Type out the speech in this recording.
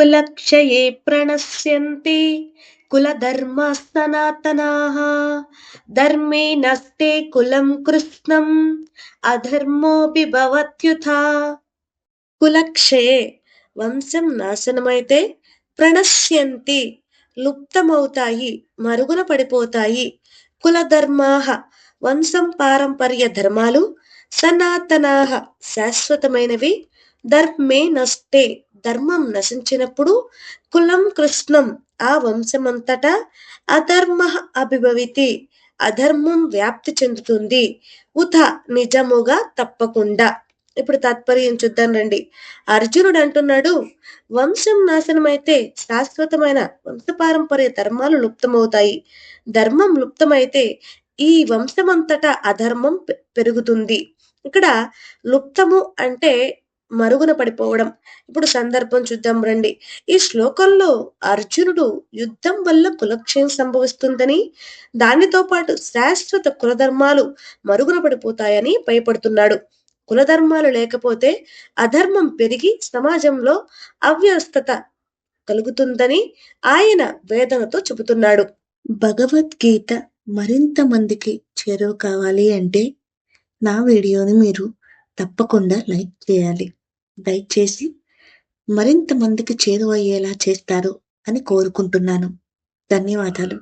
కులక్షయే ప్రణశ్యంతి కులధర్మ సనాతనాః ధర్మే నస్తే కులం కృష్ణం అధర్మోపి భవత్యుథా కులక్షయే వంశం నాశనమైతే ప్రణశ్యంతి లుప్తమవుతాయి మరుగున పడిపోతాయి కులధర్మాః వంశం పారంపర్య ధర్మాలు సనాతనాః శాశ్వతమైనవి ధర్మే నష్టే ధర్మం నశించినప్పుడు కులం కృష్ణం ఆ వంశమంతటా అధర్మ అభిభవితి. అధర్మం వ్యాప్తి చెందుతుంది. ఉథ నిజముగా తప్పకుండా. ఇప్పుడు తాత్పర్యం చూద్దాం రండి. అర్జునుడు అంటున్నాడు వంశం నాశనమైతే శాశ్వతమైన వంశపారంపర్య ధర్మాలు లుప్తమవుతాయి. ధర్మం లుప్తమైతే ఈ వంశమంతటా అధర్మం పె- పెరుగుతుంది. ఇక్కడ లుప్తము అంటే మరుగున పడిపోవడం. ఇప్పుడు సందర్భం చూద్దాం రండి. ఈ శ్లోకంలో అర్జునుడు యుద్ధం వల్ల కులక్షయం సంభవిస్తుందని దానితో పాటు శాశ్వత కులధర్మాలు మరుగున పడిపోతాయని భయపడుతున్నాడు. కులధర్మాలు లేకపోతే అధర్మం పెరిగి సమాజంలో అవ్యవస్థత కలుగుతుందని ఆయన వేదనతో చెబుతున్నాడు. భగవద్గీత మరింత మందికి చేరువ కావాలి అంటే నా వీడియోని మీరు తప్పకుండా లైక్ చేయాలి. దయచేసి మరింత మందికి చేరువయ్యేలా చేస్తారు అని కోరుకుంటున్నాను. ధన్యవాదాలు.